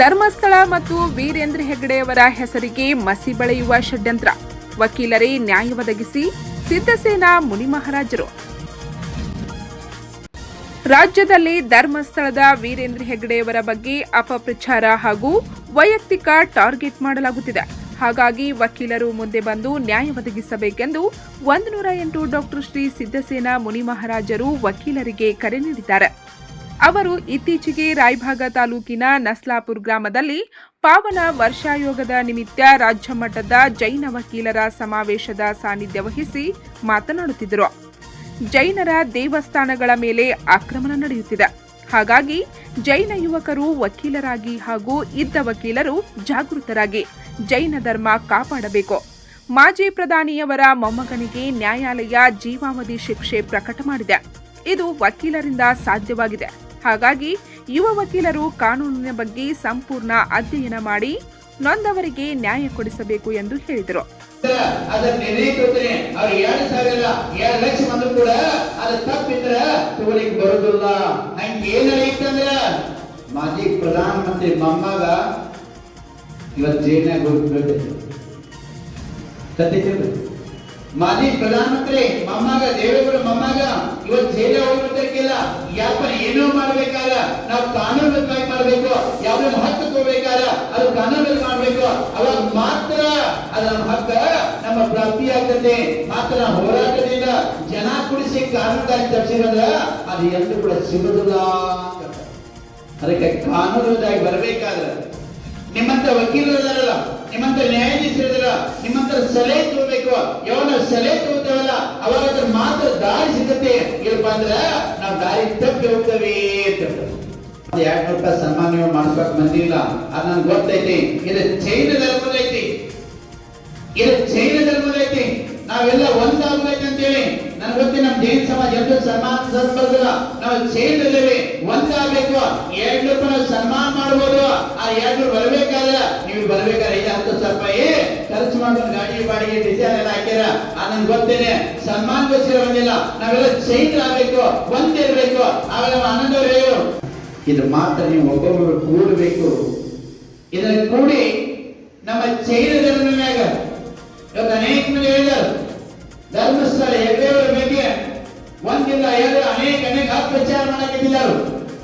ಧರ್ಮಸ್ಥಳ ಮತ್ತು ವೀರೇಂದ್ರ ಹೆಗ್ಗಡೆಯವರ ಹೆಸರಿಗೆ ಮಸಿ ಬಳೆಯುವ ಷಡ್ಯಂತ್ರ. ವಕೀಲರೇ ನ್ಯಾಯ ಒದಗಿಸಿ ಸಿದ್ದಸೇನಾ ಮುನಿಮಹಾರಾಜರು ರಾಜ್ಯದಲ್ಲಿ ಧರ್ಮಸ್ಥಳದ ವೀರೇಂದ್ರ ಹೆಗ್ಗಡೆಯವರ ಬಗ್ಗೆ ಅಪಪ್ರಚಾರ ಹಾಗೂ ವೈಯಕ್ತಿಕ ಟಾರ್ಗೆಟ್ ಮಾಡಲಾಗುತ್ತಿದೆ. ಹಾಗಾಗಿ ವಕೀಲರು ಮುಂದೆ ಬಂದು ನ್ಯಾಯ ಒದಗಿಸಬೇಕೆಂದು ಒಂದು ನೂರ ಎಂಟು ಡಾಕ್ಟರ್ ಶ್ರೀ ಸಿದ್ದಸೇನಾ ಮುನಿಮಹಾರಾಜರು ವಕೀಲರಿಗೆ ಕರೆ ನೀಡಿದ್ದಾರೆ. ಅವರು ಇತ್ತೀಚೆಗೆ ರಾಯಭಾಗ ತಾಲೂಕಿನ ನಸ್ಲಾಪುರ್ ಗ್ರಾಮದಲ್ಲಿ ಪಾವನ ವರ್ಷಾಯೋಗದ ನಿಮಿತ್ತ ರಾಜ್ಯ ಮಟ್ಟದ ಜೈನ ವಕೀಲರ ಸಮಾವೇಶದ ಸಾನ್ನಿಧ್ಯ ವಹಿಸಿ ಮಾತನಾಡುತ್ತಿದ್ದರು. ಜೈನರ ದೇವಸ್ಥಾನಗಳ ಮೇಲೆ ಆಕ್ರಮಣ ನಡೆಯುತ್ತಿದೆ. ಹಾಗಾಗಿ ಜೈನ ಯುವಕರು ವಕೀಲರಾಗಿ ಹಾಗೂ ಇದ್ದ ವಕೀಲರು ಜಾಗೃತರಾಗಿ ಜೈನ ಧರ್ಮ ಕಾಪಾಡಬೇಕು. ಮಾಜಿ ಪ್ರಧಾನಿಯವರ ಮೊಮ್ಮಗನಿಗೆ ನ್ಯಾಯಾಲಯ ಜೀವಾವಧಿ ಶಿಕ್ಷೆ ಪ್ರಕಟ ಮಾಡಿದೆ. ಇದು ವಕೀಲರಿಂದ ಸಾಧ್ಯವಾಗಿದೆ. ಹಾಗಾಗಿ ಯುವ ವಕೀಲರು ಕಾನೂನಿನ ಬಗ್ಗೆ ಸಂಪೂರ್ಣ ಅಧ್ಯಯನ ಮಾಡಿ ನೊಂದವರಿಗೆ ನ್ಯಾಯ ಕೊಡಿಸಬೇಕು ಎಂದು ಹೇಳಿದರು. ಮಾಜಿ ಪ್ರಧಾನಮಂತ್ರಿ ಮೊಮ್ಮಗ ಇವತ್ತು ಜೈಲ್ನಾಗ ಹೋಗ್ಬೇಕು ಮಾಜಿ ಪ್ರಧಾನಮಂತ್ರಿ, ಮೊಮ್ಮಗ, ದೇವೇಗೌಡ ಮೊಮ್ಮಗ, ಇವತ್ತು ಜೈಲ ಹೋಗ್ಬೇಕಿಲ್ಲ. ಯಾಪನ ಏನೋ ಮಾಡ್ಬೇಕಾದ, ನಾವು ಕಾನೂನುಬದ್ಧವಾಗಿ ಮಾಡ್ಬೇಕು, ಯಾವ್ದೇ ಮಹತ್ವ ತಗೋಬೇಕಾದ ಅದು ಕಾನೂನು ಮಾಡ್ಬೇಕು. ಅವಾಗ ಮಾತ್ರ ಅದು ನಮ್ಮ ಹಕ್ಕ ನಮ್ಮ ಪ್ರಾಪ್ತಿ ಆಗ್ತದೆ. ಮಾತ್ರ ಹೋರಾಟದಿಂದ ಜನ ಕುಡಿಸಿ ಕಾನೂನುದಾರಿ ತಪ್ಪಿಸಿರೋದ್ರ ಅದು ಎಂದು ಕೂಡ ಸಿಗುದಿಲ್ಲ ಅದಕ್ಕೆ ಅದಕ್ಕೆ ಕಾನೂನುದಾಗಿ ಬರಬೇಕಾದ್ರೆ ನಿಮ್ಮಂತ ವಕೀಲರಲ್ಲ ನಿಮ್ಮಂತ ನ್ಯಾಯಾಧೀಶರಲ್ಲ ನಿಮ್ಮಂತ ಸಲಹೆ ತಗೋಬೇಕು ಸೆಲೆ ತಗೋತೇವಲ್ಲ ಅವಾಗ ಮಾತ್ರ ದಾರಿ ಸಿಗುತ್ತೆ ಇಲ್ಲಪ್ಪ ಅಂದ್ರ, ನಾವು ದಾರಿ ತಪ್ಪಿ ಹೋಗ್ತೇವೆ ಅಂತ ಎರಡ್ ನೂರು ರೂಪಾಯಿ ಸನ್ಮಾನ ಮಾಡ್ಬೇಕು ಬಂದಿಲ್ಲ. ಅದ್ ನನ್ಗೆ ಗೊತ್ತೈತಿ. ಇದು ಜೈನ ಧರ್ಮದ ಐತಿ. ಇದು ಜೈನ ಧರ್ಮದ ಐತಿ. ನಾವೆಲ್ಲ ಒಂದಾಗ್ಬೇಕು ನನ್ಗೆ ಗೊತ್ತಿ ನಮ್ ಜೈನ ಸಮಾಜ ಎಲ್ಲರೂ ಸನ್ಮಾನ ಸತ್ಬರ್ಗಲ್ಲ ನಾವು ಜೈನದಲ್ಲಿ ಒಂದಾಗಬೇಕು. ಎರಡು ರೂಪಾಯಿ ನಾವು ಸನ್ಮಾನ ಮಾಡ್ಬೋದು. ಆ ಎರಡು ಬರಬೇಕಾದ್ರೆ ನೀವು ಬರಬೇಕಾದ್ರೆ ಐದು ಹತ್ತು ಸಾವಿರ ರೂಪಾಯಿ ಖರ್ಚು ಮಾಡೋ ಗಾಡಿ ಬಾಡಿಗೆ ಡಿಸೈನ್ ಎಲ್ಲ ಹಾಕ್ಯಾರ. ಆ ನನ್ಗೆ ಗೊತ್ತೇನೆ ಸನ್ಮಾನಗೋಸ್ಕರ ಬಂದಿಲ್ಲ ನಾವೆಲ್ಲ ಜೈನ ಆಗ್ಬೇಕು ಒಂದಿರ್ಬೇಕು ಆಮೇಲೆ ಆನಂದವರೇ ಇದು ಮಾತ್ರ ನೀವು ಒಬ್ಬೊಬ್ಬರು ಕೂಡಬೇಕು. ಇದನ್ನ ಕೂಡಿ ನಮ್ಮ ಚೈನ ಧರ್ಮ ಮ್ಯಾಗ ಇವತ್ತು ಅನೇಕ ಮಂದಿ ಹೇಳಿದರು ಧರ್ಮಸ್ಥಳ ಹೆಗ್ಡೆಯವರ ಬಗ್ಗೆ ಒಂದಿಲ್ಲ ಎರಡು ಅನೇಕ ಅನೇಕ ಅಪಪ್ರಚಾರ ಮಾಡಾಕಿದ್ದಾರೆ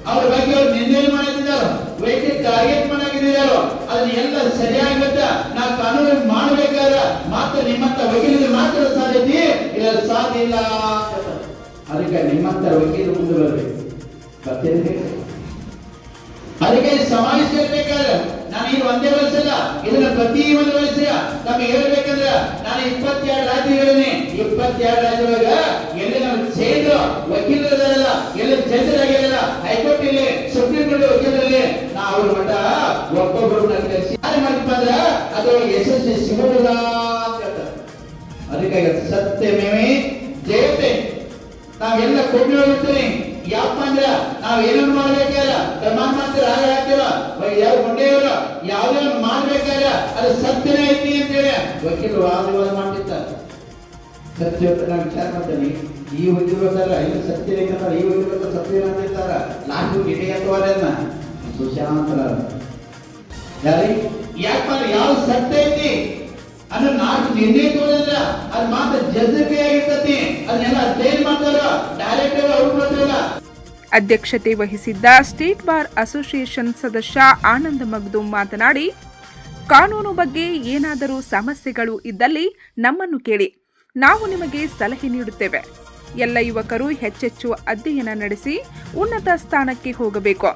ಅವ್ರ ಬಗ್ಗೆ ಅವ್ರು ನಿಂದನೆ ಮಾಡಾಕಿದ್ದಾರೆ ವೈದ್ಯ ಟಾರ್ಗೆಟ್ ಮಾಡಾಕಿದ್ದಾರೆ ಅದನ್ನ ಎಲ್ಲ ಸರಿಯಾಗತ್ತ ನಾವು ಕಾನೂನು ಮಾಡಬೇಕಾದ್ರ ಮಾತ್ರ ನಿಮ್ಮಂತ ವಕೀಲರು ಮಾತ್ರ ಸಾಧ್ಯತೆ ಇಲ್ಲ, ಸಾಧ್ಯ ಇಲ್ಲ. ಅದಕ್ಕೆ ನಿಮ್ಮಂತ ವಕೀಲರು ಮುಂದೆ ಬರಬೇಕು. ಬರ್ತೀರಿ ಅದಕ್ಕೆ ಸಮಾಜಕ್ಕೆ ಇರ್ಬೇಕಾದ್ರೆ ನಾನು ಇದು ಒಂದೇ ವರ್ಷಲ್ಲ ಇದನ್ನ ಪ್ರತಿ ಒಂದು ವರ್ಷ ನಮಗೆ ಹೇಳ್ಬೇಕಂದ್ರೆ ನಾನು ಇಪ್ಪತ್ತೆರಡು ರಾಜ್ಯಗಳಿನಿ ಇಪ್ಪತ್ತೆರಡು ರಾಜ್ಯದೊಳಗ ಎಲ್ಲಿ ನಮ್ಮ ಸೇರಿದ್ರು ವಕೀಲರಲ್ಲ ಎಲ್ಲಿ ಜಡ್ಜರಾಗಿರಲ್ಲ ಹೈಕೋರ್ಟ್ ಇಲ್ಲಿ ಸುಪ್ರೀಂ ಕೋರ್ಟ್ ವಕೀಲರಲ್ಲಿ, ನಾ ಅವ್ರ ಮಠ ಒಬ್ಬೊಬ್ಬರು ಕಳಿಸಿ ಯಾರು ಮಾಡಿಪ್ಪ ಅಂದ್ರ ಅದು ಯಶಸ್ವಿ ಹೇಳ್ತಾರೆ. ಅದಕ್ಕಾಗಿ ಸತ್ಯಮೇವೆ ಜಯತೆ. ನಾವೆಲ್ಲ ಕೊಂಡಿ ಯಾಕಂದ್ರೆ ನಾವು ಅಂದ್ರ ನಾವ್ ಏನೇನು ಮಾಡ್ಬೇಕಾರ ಪ್ರಮಾಣ ಮಾತ್ರ ರಾಗ ಹಾಕ್ತಿವ ಯಾವ ಕೊಂಡೇವ್ರ ಯಾವ್ದೇ ಮಾಡ್ಬೇಕಾರ ಅದು ಸತ್ಯನೇ ಐತಿ ಅಂತೇಳಿ. ವಕೀಲರು ವಾದ ವಿವಾದ ಮಾಡ್ತಿರ್ತಾರೆ ಸತ್ಯ ನಾನು ವಿಚಾರ ಮಾಡ್ತೇನೆ. ಈ ಹೋಗಿರ್ಬೇಕಾರ ಇಲ್ಲಿ ಸತ್ಯ ಬೇಕಂದ್ರೆ ಈ ಹೋಗಿರ್ಬೇಕು ಸತ್ಯ ಅಂತಿರ್ತಾರ ಲಾಸ್ಟ್ ಗಿಡ ಅಂತವರನ್ನ ಸುಶಾಂತರ ಯಾರಿ? ಯಾಕಂದ್ರೆ ಯಾವ ಸತ್ಯ ಐತಿ? ಅಂದ್ರೆ ನಾಲ್ಕು ನಿನ್ನೆ ತೋರಿದ್ರ ಅದು ಮಾತ್ರ ಜಜ್ಬೆ ಆಗಿರ್ತತಿ. ಅದನ್ನೆಲ್ಲ ಅಧ್ಯಯನ ಮಾಡ್ತಾರ? ಡೈರೆಕ್ಟ್ ಅವ್ರು ಬರ್ತಾರಲ್ಲ ಅಧ್ಯಕ್ಷತೆ ವಹಿಸಿದ್ದ ಸ್ಟೇಟ್ ಬಾರ್ ಅಸೋಸಿಯೇಷನ್ ಸದಸ್ಯ ಆನಂದ್ ಮಗ್ದುಮ್ ಮಾತನಾಡಿ, ಕಾನೂನು ಬಗ್ಗೆ ಏನಾದರೂ ಸಮಸ್ಯೆಗಳು ಇದ್ದಲ್ಲಿ ನಮ್ಮನ್ನು ಕೇಳಿ, ನಾವು ನಿಮಗೆ ಸಲಹೆ ನೀಡುತ್ತೇವೆ. ಎಲ್ಲ ಯುವಕರು ಹೆಚ್ಚೆಚ್ಚು ಅಧ್ಯಯನ ನಡೆಸಿ ಉನ್ನತ ಸ್ಥಾನಕ್ಕೆ ಹೋಗಬೇಕು.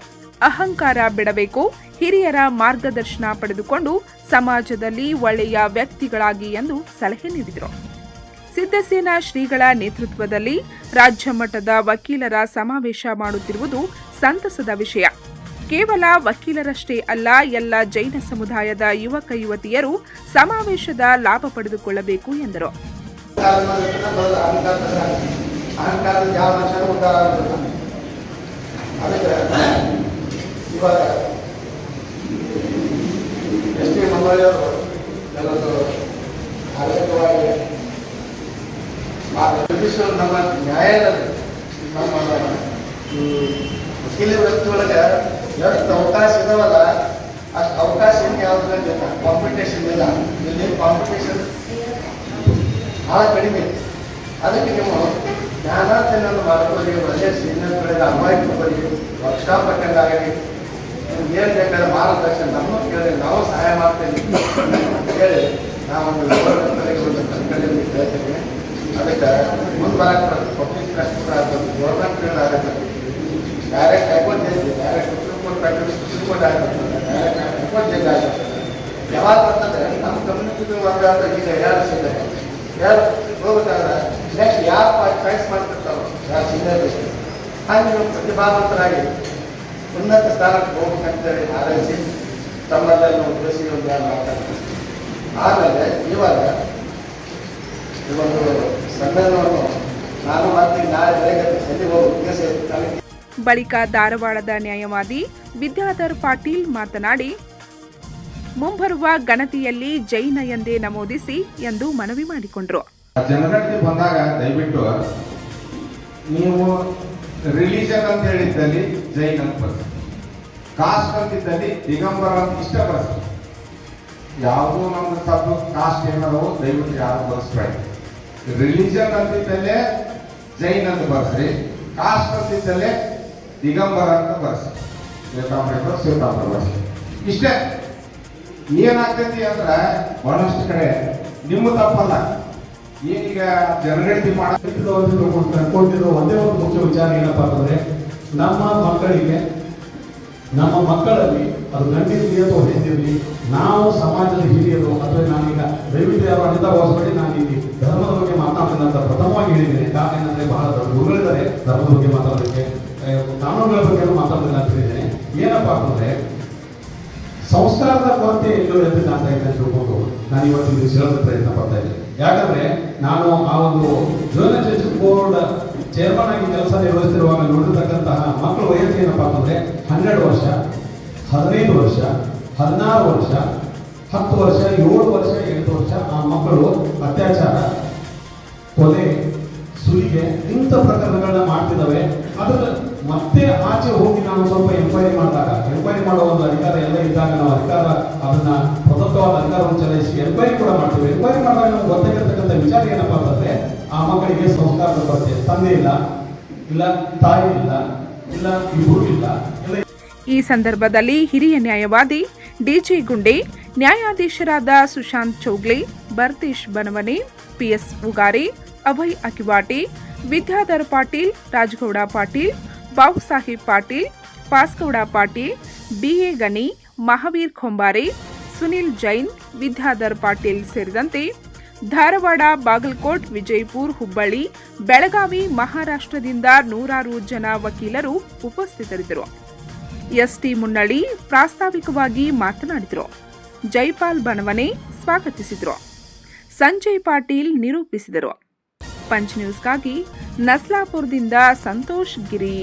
ಅಹಂಕಾರ ಬಿಡಬೇಕು, ಹಿರಿಯರ ಮಾರ್ಗದರ್ಶನ ಪಡೆದುಕೊಂಡು ಸಮಾಜದಲ್ಲಿ ಒಳ್ಳೆಯ ವ್ಯಕ್ತಿಗಳಾಗಿ ಎಂದು ಸಲಹೆ ನೀಡಿದರು. ಸಿದ್ದಸೇನಾ ಶ್ರೀಗಳ ನೇತೃತ್ವದಲ್ಲಿ ರಾಜ್ಯ ಮಟ್ಟದ ವಕೀಲರ ಸಮಾವೇಶ ಮಾಡುತ್ತಿರುವುದು ಸಂತಸದ ವಿಷಯ. ಕೇವಲ ವಕೀಲರಷ್ಟೇ ಅಲ್ಲ, ಎಲ್ಲ ಜೈನ ಸಮುದಾಯದ ಯುವಕ ಯುವತಿಯರು ಸಮಾವೇಶದ ಲಾಭ ಪಡೆದುಕೊಳ್ಳಬೇಕು ಎಂದರು. ಅಹಂಕಾರದ ಆರೋಗ್ಯವಾಗಿ ಬ್ರಿಟಿಷರು ನಮ್ಮ ನ್ಯಾಯಾಲಯ ನಮ್ಮ ಈ ವಕೀಲ ವೃತ್ತಿ ಒಳಗೆ ಎಷ್ಟು ಅವಕಾಶ ಇದಾವಲ್ಲ, ಅಷ್ಟು ಅವಕಾಶ ಯಾವುದ್ರಲ್ಲಿ ಕಾಂಪಿಟೇಷನ್ ಇಲ್ಲ. ಇಲ್ಲಿ. ಕಾಂಪಿಟೇಷನ್ ಭಾಳ ಕಡಿಮೆ. ಅದಕ್ಕೆ ನೀವು ಜ್ಞಾನಾರ್ಜನೆಯನ್ನು ಮಾಡ್ಕೊಳ್ಳಿ. ಒಳ್ಳೆಯ ಸೀನಿಯರ್ಗಳಿಗೆ ಅನ್ವಯಿಕ ಬರಿ ವರ್ಕ್ಶಾಪ್ ಆಗಲಿ ನಿಮ್ಗೆ ಏನು ಬೇಕಾದ್ರೆ ಮಾರ್ಗದರ್ಶನ ನಮ್ಮ ಕೇಳಿ. ನಾವು ಸಹಾಯ ಮಾಡ್ತೇವೆ. ಹೇಳಿ ನಾವೊಂದು ಒಂದು ಕಲ್ಕಡೆಯಲ್ಲಿ ಕೇಳ್ತೇವೆ ಅದಕ್ಕೆ ಮುಂದೆ ಬರಕ್ಕೆ ಪಬ್ಲಿಕ್ ಟ್ರಸ್ಟ್ ಆಗ್ತದೆ ಗೌರ್ಮೆಂಟ್ ಆಗುತ್ತೆ direct high court judge direct supreme court practice supreme court ಆಗುತ್ತೆ. ಡೈರೆಕ್ಟ್ ಹೈಕೋರ್ಟ್ ಜಡ್ಜ್ ಆಗುತ್ತೆ. ಯಾವಾಗ ಬರ್ತದೆ ನಮ್ಮ ಕಮ್ಯುನಿಟಿ ವರ್ಗ ಈಗ ಯಾರು ಸಿಗ್ತದೆ ಯಾರು ಹೋಗ್ಬೇಕಾದ್ರೆ ನೆಕ್ಸ್ಟ್ ಯಾರು ಚಾಯ್ಸ್ ಮಾಡ್ತಿರ್ತಾರೋ, ಯಾರು ಸೀನಿಯರ್ ಬೇಕು ಹಾಗೆ ನೀವು ಪ್ರತಿಭಾವಂತರಾಗಿ ಉನ್ನತ ಸ್ಥಾನಕ್ಕೆ ಹೋಗ್ಬೇಕಂತೇಳಿ ಆರೈಸಿ ತಮ್ಮಲ್ಲೆಲ್ಲ ಉದ್ದೇಶಿ ಮಾತಾಡ್ತಾರೆ. ಆಮೇಲೆ ಇವಾಗ ಒಂದು ನಾನು ಬಳಿಕ ಧಾರವಾಡದ ನ್ಯಾಯವಾದಿ ವಿದ್ಯಾಧರ್ ಪಾಟೀಲ್ ಮಾತನಾಡಿ, ಮುಂಬರುವ ಗಣತಿಯಲ್ಲಿ ಜೈನ ಎಂದೇ ನಮೂದಿಸಿ ಎಂದು ಮನವಿ ಮಾಡಿಕೊಂಡರು. ಜನಗಣತಿ ಬಂದಾಗ ದಯವಿಟ್ಟು ನೀವು ರಿಲಿಜನ್ ಅಂತ ಹೇಳಿದ್ದಲ್ಲಿ ಜೈನ್ ಅಂತ ಬರ್ಸಿ ಕಾಸ್ಟ್ ಅಂತಿದ್ದಲ್ಲಿ ದಿಗಂಬರ ಅಂತ ಇಷ್ಟ ಬರ್ತೀವಿ ಯಾವುದೂ ನಮ್ದು ತಪ್ಪು, ಕಾಸ್ಟ್ ಏನಾರು ದಯವಿಟ್ಟು ಯಾರು ಬರ್ಸ್ಬೇಡಿ ರಿಲಿಜನ್ ಅಂತಿದ್ದಲ್ಲೇ ಜೈನ್ ಅಂತ ಬರ್ಸ್ರಿ. ಕಾಸ್ಟ್ ಅಂತಿದ್ದಲ್ಲೇ ದಿಗಂಬರ ಅಂತ ಬರ್ಸಿ ಶ್ವೇತಾಂಬರ ಶ್ವೇತಾಂಬರ ಬರ್ಸಿ ಇಷ್ಟೇ. ಏನಾಗ್ತೈತಿ ಅಂದ್ರೆ ಬಹಳಷ್ಟು ಕಡೆ ನಿಮ್ಮ ತಪ್ಪಲ್ಲ. ಏನೀಗ ಜನಗಣತಿ ಮಾಡ ಕೊಟ್ಟಿರೋ ಒಂದೇ ಒಂದು ಮುಖ್ಯ ವಿಚಾರ ಏನಪ್ಪ ಅಂತಂದ್ರೆ, ನಮ್ಮ ಮಕ್ಕಳಿಗೆ, ನಮ್ಮ ಮಕ್ಕಳಲ್ಲಿ ಅದು ಗಂಡಿರಲಿ ಅಥವಾ ಹೆಂಡಿರಲಿ, ನಾವು ಸಮಾಜದ ಹಿರಿಯರು, ಅಥವಾ ನಾನೀಗ ದಯವಿಟ್ಟು ಯಾರು ಅನಿತಾ ಹೋಸ್ಬೇಡಿ ನಾನು ಇಲ್ಲಿ ಧರ್ಮದ ಬಗ್ಗೆ ಅಂತ ಪ್ರಥಮವಾಗಿ ಹೇಳಿದ್ದೇನೆ. ಕಾರಣ ಏನಂದ್ರೆ ಬಹಳ ದೊಡ್ಡ ಗುರುಗಳಿದ್ದಾರೆ. ಧರ್ಮದ ಬಗ್ಗೆ ಮಾತಾಡೋದಕ್ಕೆ ಕಾನೂನುಗಳ ಬಗ್ಗೆ ಮಾತಾಡೋದಿಲ್ಲ ಅಂತ ಹೇಳಿದ್ದೇನೆ. ಏನಪ್ಪಾ ಅಂದ್ರೆ ಸಂಸ್ಕಾರದ ಕೊರತೆ ಎಲ್ಲೋ ಎದ್ದು ಕಾಣ್ತಾ ಇದೆ ಅಂತ ತಿಳ್ಕೊಂಡು ನಾನು ಇವತ್ತು ಇಲ್ಲಿ ಸೇರೋದ ಪ್ರಯತ್ನ ಪಡ್ತಾ ಇದ್ದೀನಿ. ಯಾಕಂದ್ರೆ, ನಾನು ಆ ಒಂದು ಜೋನ ಜಡ್ಜ್ ಬೋರ್ಡ್ ಚೇರ್ಮನ್ ಆಗಿ ಕೆಲಸ ನಿರ್ವಹಿಸಿರುವಾಗ ನೋಡಿರ್ತಕ್ಕಂತಹ ಮಕ್ಕಳ ವಯಸ್ಸು ಏನಪ್ಪಾ ಅಂತಂದ್ರೆ, ಹನ್ನೆರಡು ವರ್ಷ, ಹದಿನೈದು ವರ್ಷ, ಹದಿನಾರು ವರ್ಷ, ಹತ್ತು ವರ್ಷ, ಏಳು ವರ್ಷ, ಎಂಟು ವರ್ಷ ಆ ಮಕ್ಕಳು ಅತ್ಯಾಚಾರ ಕೊಲೆ ಸುಲಿಗೆ ಇಂಥ ಪ್ರಕರಣಗಳನ್ನ ಮಾಡ್ತಿದ್ದಾವೆ. ಅದರ ಮತ್ತೆ ಆಚೆ ಹೋಗಿ ನಾವು ಸ್ವಲ್ಪ ಎಂಕ್ವೈರಿ ಮಾಡಿದಾಗ ಎಂಕ್ವೈರಿ ಮಾಡೋ ಒಂದು ಅಧಿಕಾರ ಎಲ್ಲ ಇದ್ದಾಗ ನಾವು ಅಧಿಕಾರ, ಅದನ್ನ ಪ್ರದತ್ತವಾದ ಅಧಿಕಾರವನ್ನು ಚಲಾಯಿಸಿ ಎಂಕ್ವೈರಿ ಕೂಡ ಮಾಡ್ತೀವಿ. ಎಂಕ್ವೈರಿ ಮಾಡಿದಾಗ ನಮ್ಗೆ ಗೊತ್ತಾಗಿರ್ತಕ್ಕಂಥ ವಿಚಾರ ಏನಪ್ಪಾ ಅಂತಂದ್ರೆ, ಆ ಮಕ್ಕಳಿಗೆ ಸಂಸ್ಕಾರದ ಕೊರತೆ ತಂದೆ ಇಲ್ಲ ಇಲ್ಲ ತಾಯಿ ಇಲ್ಲ ಇಲ್ಲ ಇಬ್ಬರು ಇಲ್ಲ ಈ ಸಂದರ್ಭದಲ್ಲಿ ಹಿರಿಯ ನ್ಯಾಯವಾದಿ ಡಿಜಿ ಗುಂಡೆ, ನ್ಯಾಯಾಧೀಶರಾದ ಸುಶಾಂತ್ ಚೌಗ್ಲಿ, ಬರ್ತೀಶ್ ಬನವನೆ ಪಿಎಸ್ ಉಗಾರಿ ಅಭಯ್ ಅಕಿವಾಟಿ, ವಿದ್ಯಾಧರ್ ಪಾಟೀಲ್, ರಾಜಗೌಡ ಪಾಟೀಲ್ ಬಾಬುಸಾಹೇಬ್ ಪಾಟೀಲ್, ಪಾಸ್ಗೌಡ ಪಾಟೀಲ್ ಬಿಎ ಗನಿ ಮಹಾವೀರ್ ಖೊಂಬಾರೆ ಸುನಿಲ್ ಜೈನ್, ವಿದ್ಯಾಧರ್ ಪಾಟೀಲ್ ಸೇರಿದಂತೆ ಧಾರವಾಡ, ಬಾಗಲಕೋಟ್, ವಿಜಯಪುರ್, ಹುಬ್ಬಳ್ಳಿ, ಬೆಳಗಾವಿ ಮಹಾರಾಷ್ಟ್ರದಿಂದ ನೂರಾರು ಜನ ವಕೀಲರು ಉಪಸ್ಥಿತರಿದ್ದರು. ಎಸ್ಟಿ ಮುನ್ನಳ್ಳಿ ಪ್ರಾಸ್ತಾವಿಕವಾಗಿ ಮಾತನಾಡಿದರು. ಜೈಪಾಲ್ ಬನವನೆ ಸ್ವಾಗತಿಸಿದರು. ಸಂಜಯ್ ಪಾಟೀಲ್ ನಿರೂಪಿಸಿದರು. ಪಂಚ್ ನ್ಯೂಸ್ಗಾಗಿ ನಸ್ಲಾಪುರದಿಂದ ಸಂತೋಷ್ ಗಿರಿ.